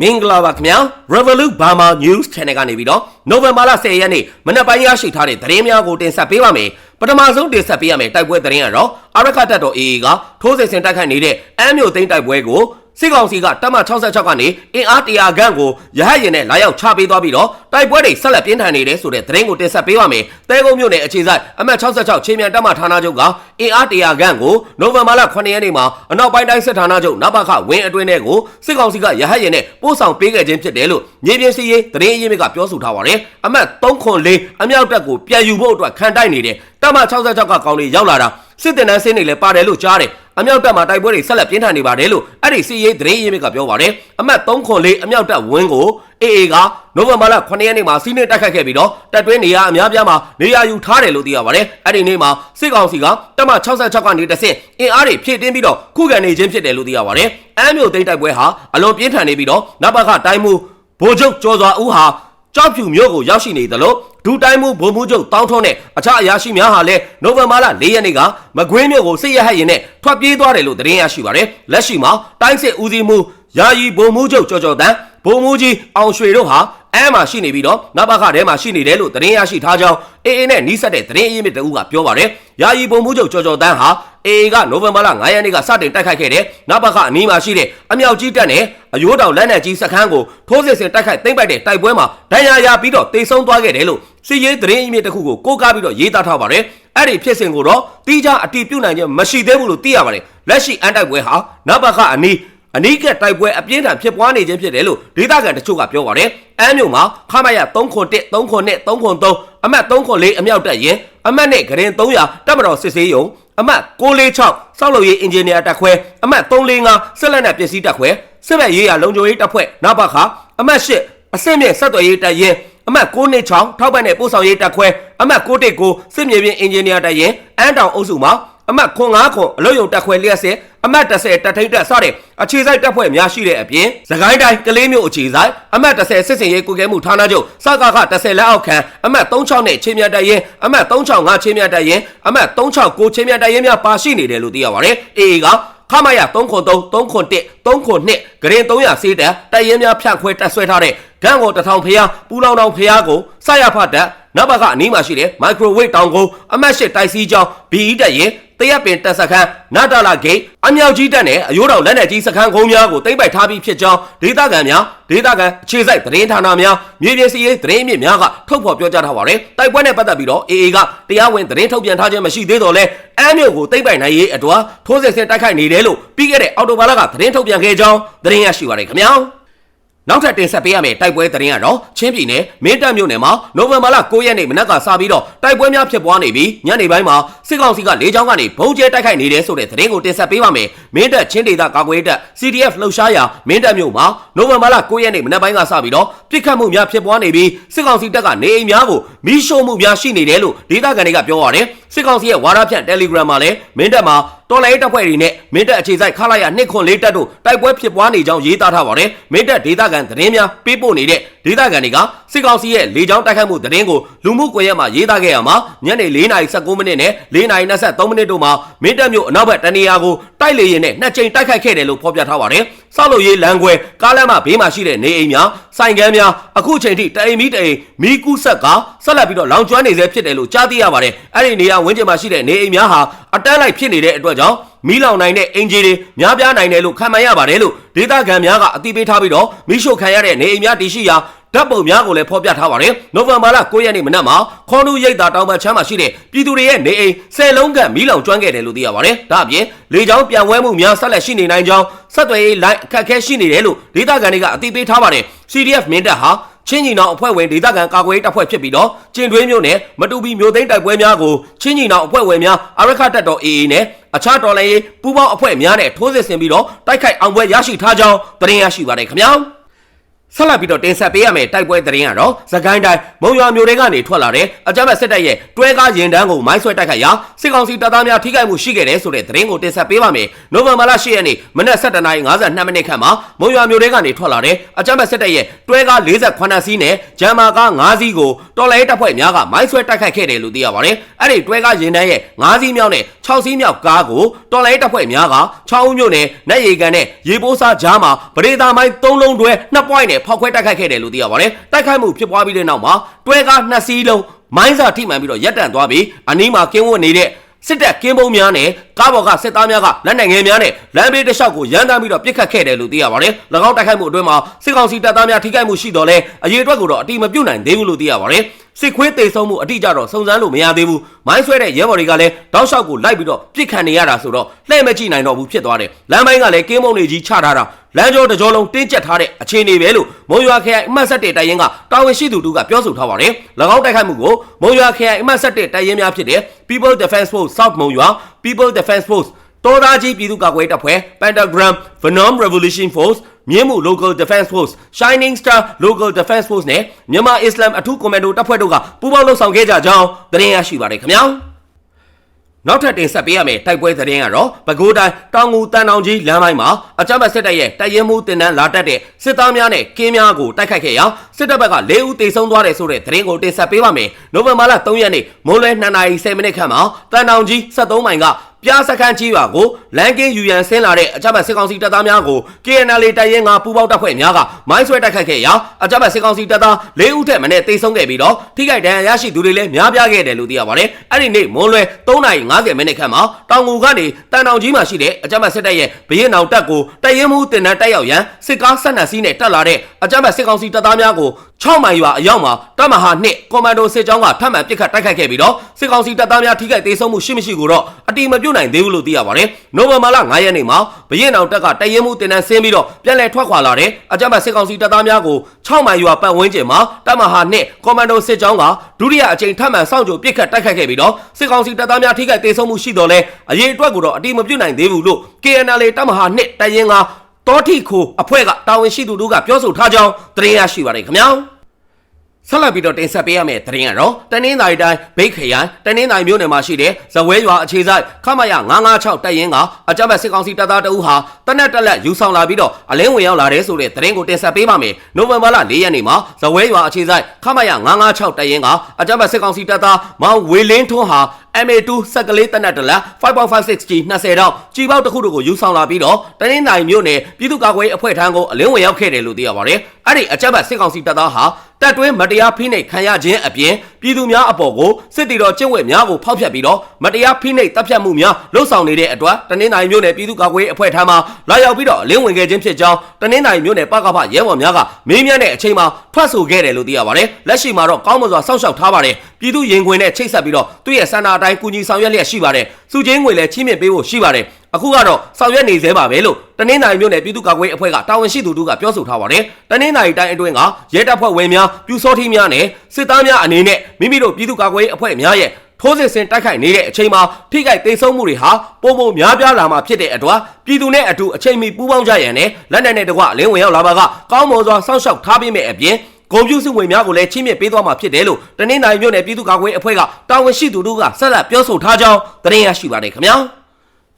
မင်္ဂလာပါခင်ဗျာ Revolut Burma News Channel ကနေပြီးတော့နိုဝင်ဘာလ10ရက်နေ့မနက်ပိုင်းရရှိထားတဲ့သတင်းများကိုတင်ဆက်ပေးပါမယ်ပထမဆုံးတင်ဆက်ပေးရမယ့်တိုက်ပွဲသတင်းကတော့အရခတ်တပ်တော် AA ကထိုးစစ်ဆင်တိုက်ခိုက်နေတဲ့အမ်းမြို့သိမ်းတိုက်ပွဲကို စစ်ကောင်စီကတပ်မ66ကနေအင်အား100ခန့်ကိုရဟတ်ရင်နဲ့လာရောက်ချပေးသွားပြီးတော့တိုက်ပွဲတွေဆက်လက်ပြင်းထန်နေတယ်ဆိုတဲ့သတင်းကိုတင်ဆက်ပေးပါမယ်။တဲကုန်းမြို့နယ်အခြေစိုက်အမှတ်66ချင်းမြန်တပ်မဌာနချုပ်ကအင်အား100ခန့်ကိုနိုဝင်ဘာလ9ရက်နေ့မှာအနောက်ပိုင်းတိုင်းစစ်ဌာနချုပ်နဘခဝင်းအတွင်းထဲကိုစစ်ကောင်စီကရဟတ်ရင်နဲ့ပို့ဆောင်ပေးခဲ့ခြင်းဖြစ်တယ်လို့မြေပြင်စီရေးသတင်းအရင်းမြစ်ကပြောဆိုထားပါတယ်။အမှတ်304အမြောက်တပ်ကိုပြန်ယူဖို့အတွက်ခံတိုက်နေတဲ့တပ်မ66ကကောင်းတွေရောက်လာတာစစ်တင်တန်းစင်းတွေလည်းပါတယ်လို့ကြားတယ် အမြောက်တပ်မှာတိုက်ပွဲတွေဆက်လက်ပြင်းထန်နေပါတယ်လို့အဲ့ဒီစီရေးသတင်းရင်းမြစ်ကပြောပါတယ်အမှတ်304အမြောက်တပ်ဝင်းကို AA ကနိုဝင်ဘာလ9ရက်နေ့မှာစီးနှင်းတိုက်ခတ်ခဲ့ပြီးတော့တပ်တွင်းနေရာအများပြားမှာနေရာယူထားတယ်လို့သိရပါတယ်အဲ့ဒီနေ့မှာစစ်ကောင်စီကတပ်မ66ကနေတဆင့်အင်အားတွေဖြည့်တင်းပြီးတော့ခုခံနေခြင်းဖြစ်တယ်လို့သိရပါတယ်အမ်းမြို့သိမ်းတိုက်ပွဲဟာအလွန်ပြင်းထန်နေပြီးတော့နဘခတိုင်းမှုဗိုလ်ချုပ်ကျော်စွာဦးဟာ ကြောက်ဖြူမြို့ကိုရောက်ရှိနေသလိုဒူတိုင်းမှုဗိုလ်မှူးချုပ်တောင်းထုံးနဲ့အခြားအရာရှိများဟာလည်းနိုဝင်ဘာလ၄ရက်နေ့ကမကွေးမြို့ကိုစစ်ရဟတ်ရင်နဲ့ထွက်ပြေးသွားတယ်လို့သတင်းရရှိပါတယ်။လက်ရှိမှာတိုင်းစစ်ဦးစီးမှုယာယီဗိုလ်မှူးချုပ်ကျော်ကျော်တန်းဗိုလ်မှူးကြီးအောင်ရွှေတို့ဟာ အဲမှာရှိနေပြီးတော့နဘခထဲမှာရှိနေတယ်လို့သတင်းရရှိထားကြောင်းအေအေနဲ့နီးစပ်တဲ့သတင်းအရင်းမြစ်တအုပ်ကပြောပါတယ်။ယာယီဗိုလ်မှူးချုပ်ကျော်ကျော်တန်းဟာအေအေကနိုဝင်ဘာလ9ရက်နေ့ကစတင်တိုက်ခိုက်ခဲ့တဲ့နဘခအနီးမှာရှိတဲ့အမြောက်ကြီးတပ်နဲ့အယိုးတောင်လက်နက်ကြီးစခန်းကိုထိုးစစ်ဆင်တိုက်ခိုက်သိမ်းပိုက်တဲ့တိုက်ပွဲမှာဒဏ်ရာရပြီးတော့တိတ်ဆုံးသွားခဲ့တယ်လို့စီရေးသတင်းအရင်းမြစ်တစ်ခုကိုကိုးကားပြီးတော့ရေးသားထားပါတယ်။အဲ့ဒီဖြစ်စဉ်ကိုတော့တီးခြားအတီးပြုတ်နိုင်ခြင်းမရှိသေးဘူးလို့သိရပါတယ်။လက်ရှိအန်တိုက်ပွဲဟာနဘခအနီး အနီးကတိုက်ပွဲအပြင်းထန်ဖြစ်ပွားနေခြင်းဖြစ်တယ်လို့ဒေသခံတချို့ကပြောပါတယ်။အမ်းမြို့မှာခမရ301 303 303အမှတ်304အမြောက်တက်ရင်အမှတ်နဲ့ဂရင်300တပ်မတော်စစ်ဆေးရုံအမှတ်646စောက်လုပ်ရေးအင်ဂျင်နီယာတပ်ခွဲအမှတ်345ဆက်လက်နဲ့ပစ္စည်းတပ်ခွဲစစ်ဘက်ရေးရာလုံခြုံရေးတပ်ဖွဲ့နဘခအမှတ်8အဆင့်မြင့်ဆက်သွယ်ရေးတပ်ရင်အမှတ်926ထောက်ပံ့တဲ့ပို့ဆောင်ရေးတပ်ခွဲအမှတ်919စစ်မြေပြင်အင်ဂျင်နီယာတပ်ရင်အန်းတောင်အုပ်စုမှာ အမှတ်ခွန်9ခွန်အလို့ယုံတက်ခွဲလျက်စစ်အမှတ်30တက်ထိတ်တက်စတဲ့အခြေစိုက်တက်ဖွဲ့များရှိတဲ့အပြင်သခိုင်းတိုင်းကလေးမျိုးအခြေစိုက်အမှတ်30စစ်စင်ရေးကုကဲမှုဌာနချုပ်စကခ30လက်အောက်ခံအမှတ်36နဲ့ချင်းမြတ်တရင်အမှတ်365ချင်းမြတ်တရင်အမှတ်369ချင်းမြတ်တရင်များပါရှိနေတယ်လို့သိရပါတယ်အေအေကခမရ303 301 302ဂရင်300စေးတက်တရင်များဖြန့်ခွဲတက်ဆွဲထားတဲ့ဂန့်ကိုတထောင်ဖျားပူလောင်တောင်ဖျားကိုစရဖတ်တက်နဘကအနီးမှာရှိတဲ့မိုက်ခရိုဝေ့တောင်ကိုအမတ်ရှိတိုက်စီးကြောင်း BE တက်ရင် တရက်ပင်တက်စခန်းနာတာလာဂိတ်အမြောက်ကြီးတက်နဲ့အယိုးတော်လက်နက်ကြီးစခန်းကုန်းများကိုတိမ့်ပိုက်ထားပြီးဖြစ်ကြောင်းဒေသခံများဒေသခံအခြေစိုက်သတင်းဌာနများမြေပြင်စီရေးသတင်းမြစ်များကထုတ်ဖော်ပြောကြားထားပါတယ်တိုက်ပွဲနဲ့ပတ်သက်ပြီးတော့ AA ကတရားဝင်သတင်းထုတ်ပြန်ထားခြင်းမရှိသေးတော့လဲအမ်းမြို့ကိုတိမ့်ပိုက်နိုင်ရေးအတွက်ထိုးစစ်ဆင်တိုက်ခိုက်နေတယ်လို့ပြီးခဲ့တဲ့အော်တိုဘာလကသတင်းထုတ်ပြန်ခဲ့ကြောင်းသတင်းရရှိပါတယ်ခင်ဗျာ နောက်ထပ်တင်ဆက်ပေးရမယ့်တိုက်ပွဲသတင်းကတော့ချင်းပြည်နယ်မင်းတပ်မြို့နယ်မှာနိုဝင်ဘာလ9ရက်နေ့မနက်ကစပြီးတော့တိုက်ပွဲများဖြစ်ပွားနေပြီးညနေပိုင်းမှာစစ်ကောင်စီကလေကြောင်းကနေဘုံကျဲတိုက်ခိုက်နေတယ်ဆိုတဲ့သတင်းကိုတင်ဆက်ပေးပါမယ်။မင်းတပ်ချင်းဒေသကာကွယ်ရေးတပ် CDF လှုပ်ရှားရာမင်းတပ်မြို့မှာနိုဝင်ဘာလ9ရက်နေ့မနက်ပိုင်းကစပြီးတော့ပြစ်ခတ်မှုများဖြစ်ပွားနေပြီးစစ်ကောင်စီတပ်ကနေအိမ်များကိုမီးရှို့မှုများရှိနေတယ်လို့ဒေသခံတွေကပြောရတယ်။စစ်ကောင်စီရဲ့ဝါဒဖြန့် Telegram မှာလည်းမင်းတပ်မှာတော်လိုင်းတပ်ဖွဲ့တွေနဲ့မင်းတပ်အခြေစိုက်ခလာရ204တပ်တို့တိုက်ပွဲဖြစ်ပွားနေကြောင်းရေးသားထားပါတယ်။မင်းတပ်ဒေသခံသတင်းများပေးပို့နေတဲ့ဒေသခံတွေကစစ်ကောင်စီရဲ့လေကြောင်းတိုက်ခိုက်မှုသတင်းကိုလူမှုကွန်ရက်မှာရေးသားခဲ့ရမှာညနေ4:19မိနစ်နဲ့4:23မိနစ်တို့မှာမင်းတပ်မြို့အနောက်ဘက်တနေရာကို တိုက်လေရင်နဲ့နှစ်ကြိမ်တိုက်ခိုက်ခဲ့တယ်လို့ဖော်ပြထားပါတယ်။ဆောက်လုပ်ရေးလမ်းခွဲကားလမ်းမဘေးမှာရှိတဲ့နေအိမ်များဆိုင်ကန်းများအခုချိန်ထိတအိမ်မီတအိမ်မီးကူးဆက်ကဆက်လက်ပြီးတော့လောင်ကျွမ်းနေဆဲဖြစ်တယ်လို့ကြားသိရပါတယ်။အဲ့ဒီနေရာဝန်းကျင်မှာရှိတဲ့နေအိမ်များဟာအတန်းလိုက်ဖြစ်နေတဲ့အတွက်ကြောင့်မီးလောင်နိုင်တဲ့အင်ဂျီတွေများပြားနိုင်တယ်လို့ခံမှန်ရပါတယ်လို့ဒေသခံများကအသိပေးထားပြီးတော့မီးရှို့ခံရတဲ့နေအိမ်များတည်ရှိရာ ဓာတ်ပုံများကိုလည်းဖော်ပြထားပါတယ်။နိုဝင်ဘာလ9ရက်နေ့မနက်မှာခွန်နူရိတ်တာတောင်ပန်းချမ်းမှာရှိတဲ့ပြည်သူတွေရဲ့နေအိမ်၁၀လုံးခန့်မီးလောင်ကျွမ်းခဲ့တယ်လို့သိရပါတယ်။ဒါအပြင်လေကြောင်းပြန်ဝဲမှုများဆက်လက်ရှိနေနိုင်ကြောင်းဆက်သွယ်ရေးလိုင်းအခက်အခဲရှိနေတယ်လို့ဒေသခံတွေကအသိပေးထားပါတယ်။ CDF မင်းတပ်ဟာချင်းညီနောင်အဖွဲ့ဝင်ဒေသခံကာကွယ်ရေးတပ်ဖွဲ့ဖြစ်ပြီးတော့ကျင်တွင်းမျိုးနဲ့မတူပီမျိုးသိန်းတိုက်ပွဲများကိုချင်းညီနောင်အဖွဲ့ဝင်များအရခတ်တပ်တော် AA နဲ့အခြားတော်လှန်ရေးပူးပေါင်းအဖွဲ့များနဲ့ထိုးစစ်ဆင်ပြီးတော့တိုက်ခိုက်အောင်ပွဲရရှိထားကြောင်းသတင်းရရှိပါတယ်ခင်ဗျာ။ ဆက်လက်ပြီးတော့တင်ဆက်ပေးရမယ်တိုက်ပွဲသတင်းကတော့သကိုင်းတိုင်းမုံရွာမြို့တွေကနေထွက်လာတဲ့အကြမ်းဖက်စစ်တပ်ရဲ့တွဲကားရင်တန်းကိုမိုင်းဆွဲတိုက်ခိုက်ရာစစ်ကောင်စီတပ်သားများထိခိုက်မှုရှိခဲ့တယ်ဆိုတဲ့သတင်းကိုတင်ဆက်ပေးပါမယ်။နိုဝင်ဘာလ10ရက်နေ့မနက်7:52မိနစ်ခန့်မှာမုံရွာမြို့တွေကနေထွက်လာတဲ့အကြမ်းဖက်စစ်တပ်ရဲ့တွဲကား48စီးနဲ့ဂျမ်မာကား5စီးကိုတော်လိုင်းတပ်ဖွဲ့များကမိုင်းဆွဲတိုက်ခိုက်ခဲ့တယ်လို့သိရပါတယ်။အဲ့ဒီတွဲကားရင်တန်းရဲ့5စီးမြောက်နဲ့6စီးမြောက်ကားကိုတော်လိုင်းတပ်ဖွဲ့များက6ဦးမြို့နယ်နက်ရီကန်နဲ့ရေပိုးစားကြားမှာပရိသာမိုင်း3လုံးတွဲ2ပွိုင်းနဲ့ဖောက်ခွဲတိုက်ခိုက်ခဲ့တယ်လို့သိရပါတယ်။တိုက်ခိုက်မှုဖြစ်ပွားပြီးတဲ့နောက်မှာတွဲကား2စီးလုံးမိုင်းစာထိမှန်ပြီးတော့ရပ်တန့်သွားပြီးအနီးမှာကင်းဝတ်နေတဲ့စစ်တပ်ကင်းပုံးများနဲ့ကားပေါ်ကစစ်သားများကလက်နက်ငယ်များနဲ့လမ်းဘေးတစ်လျှောက်ကိုရန်တမ်းပြီးတော့ပစ်ခတ်ခဲ့တယ်လို့သိရပါတယ်။၎င်းတိုက်ခိုက်မှုအတွင်းမှာစစ်ကောင်စီတပ်သားများထိခိုက်မှုရှိတော်လဲအရေးအတွက်ကိုတော့အတိမပြုတ်နိုင်သေးဘူးလို့သိရပါတယ်။စစ်ခွေးတေဆုံးမှုအတိအကျတော့စုံစမ်းလို့မရသေးဘူး။မိုင်းဆွဲတဲ့ရဲဘော်တွေကလည်းတောက်လျှောက်ကိုလိုက်ပြီးတော့ပြစ်ခတ်နေရတာဆိုတော့လှည့်မကြည့်နိုင်တော့ဘူးဖြစ်သွားတယ်။လမ်းပိုင်းကလည်းကင်းမုံတွေကြီးချထားတာ လမ်းကြောတကြောလုံးတင်းကျပ်ထားတဲ့အခြေအနေပဲလို့မုံရွာခရိုင်အမှတ်7တိုင်ရင်ကတာဝန်ရှိသူတို့ကပြောဆိုထားပါတယ်။၎င်းတိုက်ခိုက်မှုကိုမုံရွာခရိုင်အမှတ်7တိုင်ရင်များဖြစ်တဲ့ People Defense Force South မုံရွာ People Defense Force တောသားကြီးပြည်သူ့ကာကွယ်တပ်ဖွဲ့ Pentagram Venom Revolution Force မြင်းမှု Local Defense Force Shining Star Local Defense Force နဲ့မြန်မာ Islam အထူးကွန်မန်ဒိုတပ်ဖွဲ့တို့ကပူးပေါင်းလှုပ်ဆောင်ခဲ့ကြကြောင်းသတင်းရရှိပါတယ်ခင်ဗျာ နောက်ထပ်တင်ဆက်ပေးရမယ့်တိုက်ပွဲသတင်းကတော့ပဲခူးတိုင်းတောင်ငူတန်တောင်ကြီးလမ်းပိုင်းမှာအကြမ်းဖက်စစ်တပ်ရဲ့တိုက်ရင်မှုတင်နန်းလာတက်တဲ့စစ်သားများနဲ့ကင်းများကိုတိုက်ခိုက်ခဲ့ရာစစ်တပ်ဘက်က၄ဦးတေဆုံးသွားတယ်ဆိုတဲ့သတင်းကိုတင်ဆက်ပေးပါမယ်။နိုဝင်ဘာလ3ရက်နေ့မိုးလွဲ2:30မိနစ်ခန့်မှာတန်တောင်ကြီး73မိုင်က ပြားစခန်းကြီးရွာကိုလန်ကင်းယူရန်ဆင်းလာတဲ့အကြမ်းဖက်စစ်ကောင်စီတပ်သားများကို KNL တိုက်ရင်ကပူးပေါင်းတပ်ဖွဲ့များကမိုင်းဆွဲတိုက်ခိုက်ခဲ့ရာအကြမ်းဖက်စစ်ကောင်စီတပ်သား၄ဦးထက်မနည်းတေဆုံးခဲ့ပြီးတော့ထိခိုက်ဒဏ်ရာရရှိသူတွေလည်းများပြားခဲ့တယ်လို့သိရပါတယ်။အဲ့ဒီနေ့မိုးလွဲ3:50မိနစ်ခန့်မှာတောင်ငူကနေတန်တောင်ကြီးမှာရှိတဲ့အကြမ်းဖက်စစ်တပ်ရဲ့ဘရင်အောင်တပ်ကိုတိုက်ရင်မှုတင်တန်းတက်ရောက်ရန်စစ်ကားဆက်နက်စီးနဲ့တက်လာတဲ့အကြမ်းဖက်စစ်ကောင်စီတပ်သားများကို 6မိုင်ရွာအရောက်မှာတပ်မဟာ2ကွန်မန်ဒိုစစ်ကြောင်းကထပ်မံပစ်ခတ်တိုက်ခိုက်ခဲ့ပြီးတော့စစ်ကောင်စီတပ်သားများထိခိုက်ဒေဆုံးမှုရှိမရှိကိုတော့အတိမပြုတ်နိုင်သေးဘူးလို့သိရပါတယ်။နိုဝင်ဘာလ9ရက်နေ့မှာဘရင်အောင်တပ်ကတရင်မှုတင်နန်းဆင်းပြီးတော့ပြန်လည်ထွက်ခွာလာတဲ့အကြမ်းဖက်စစ်ကောင်စီတပ်သားများကို6မိုင်ရွာပတ်ဝန်းကျင်မှာတပ်မဟာ2ကွန်မန်ဒိုစစ်ကြောင်းကဒုတိယအကြိမ်ထပ်မံစောင့်ကြိုပစ်ခတ်တိုက်ခိုက်ခဲ့ပြီးတော့စစ်ကောင်စီတပ်သားများထိခိုက်ဒေဆုံးမှုရှိတော့လဲအရေးအတွက်ကိုတော့အတိမပြုတ်နိုင်သေးဘူးလို့ KNL တပ်မဟာ2တရင်က တောထိခိုအဖွဲ့ကတာဝန်ရှိသူတို့ကပြောဆိုထားကြောင်းသတင်းရရှိပါတယ်ခင်ဗျာ။ ဆက်လက်ပြီးတော့တင်ဆက်ပေးရမယ့်သတင်းကတော့တနင်္သာရီတိုင်းဘိတ်ခရိုင်တနင်္သာရီမြို့နယ်မှာရှိတဲ့ဇဝဲရွာအခြေဆိုင်ခမရ956တပ်ရင်းကအကြမ်းဖက်စစ်ကောင်စီတပ်သားတအူးဟာတနက်တက်လက်ယူဆောင်လာပြီးတော့အလင်းဝင်ရောက်လာတဲ့ဆိုတဲ့သတင်းကိုတင်ဆက်ပေးပါမယ်။နိုဝင်ဘာလ4ရက်နေ့မှာဇဝဲရွာအခြေဆိုင်ခမရ956တပ်ရင်းကအကြမ်းဖက်စစ်ကောင်စီတပ်သားမောင်ဝေလင်းထွန်းဟာ MA2 စက်ကလေးတနက်တလက် 5.56G 20တောင်ကြီးပေါက်တစ်ခုတို့ကိုယူဆောင်လာပြီးတော့တနင်္သာရီမြို့နယ်ပြည်သူ့ကာကွယ်ရေးအဖွဲ့ထံကိုအလင်းဝင်ရောက်ခဲ့တယ်လို့သိရပါတယ်။အဲ့ဒီအကြမ်းဖက်စစ်ကောင်စီတပ်သားဟာ တပ်တွင်းမတရားဖိနှိပ်ခံရခြင်းအပြင်ပြည်သူများအပေါ်ကိုစစ်တီတော်ကျင့်ဝတ်များကိုဖောက်ဖျက်ပြီးတော့မတရားဖိနှိပ်တပ်ဖြတ်မှုများလှုပ်ဆောင်နေတဲ့အတွက်တနင်္သာရီမြို့နယ်ပြည်သူ့ကာကွယ်ရေးအဖွဲ့ထံမှလာရောက်ပြီးတော့အလင်းဝင်ခဲ့ခြင်းဖြစ်ကြောင်းတနင်္သာရီမြို့နယ်ပကဖရဲဘော်များကမေးမြန်းတဲ့အချိန်မှာထွက်ဆိုခဲ့တယ်လို့သိရပါတယ်။လက်ရှိမှာတော့ကောင်းမွန်စွာစောင့်ရှောက်ထားပါတယ်။ပြည်သူရင်ခွင်နဲ့ချိတ်ဆက်ပြီးတော့သူ့ရဲ့စန္ဒာအတိုင်းကူညီဆောင်ရွက်လျက်ရှိပါတယ်။စုချင်းငွေလည်းချင်းမြင့်ပေးဖို့ရှိပါတယ်။ အခုကတော့ဆောင်ရွက်နေသေးပါပဲလို့တနင်္သာရီမြို့နယ်ပြည်သူ့ကာကွယ်ရေးအဖွဲ့ကတာဝန်ရှိသူတို့ကပြောဆိုထားပါတယ်။တနင်္သာရီတိုင်းအတွင်းကရဲတပ်ဖွဲ့ဝင်များပြူစောထီးများနဲ့စစ်သားများအနေနဲ့မိမိတို့ပြည်သူ့ကာကွယ်ရေးအဖွဲ့များရဲ့ထိုးစစ်ဆင်တိုက်ခိုက်နေတဲ့အချိန်မှာထိခိုက်သိမ်းဆုံးမှုတွေဟာပုံပုံများပြားလာမှာဖြစ်တဲ့အတွက်ပြည်သူနဲ့အတူအချိန်မီပူးပေါင်းကြရန်နဲ့လက်နက်နဲ့တကွအလင်းဝင်ရောက်လာပါကကောင်းမွန်စွာစောင့်ရှောက်ထားပေးမယ့်အပြင်ဂုံပြူစုဝင်များကိုလည်းချင်းမြင့်ပေးသွားမှာဖြစ်တယ်လို့တနင်္သာရီမြို့နယ်ပြည်သူ့ကာကွယ်ရေးအဖွဲ့ကတာဝန်ရှိသူတို့ကဆက်လက်ပြောဆိုထားကြောင်းသတင်းရရှိပါတယ်ခင်ဗျာ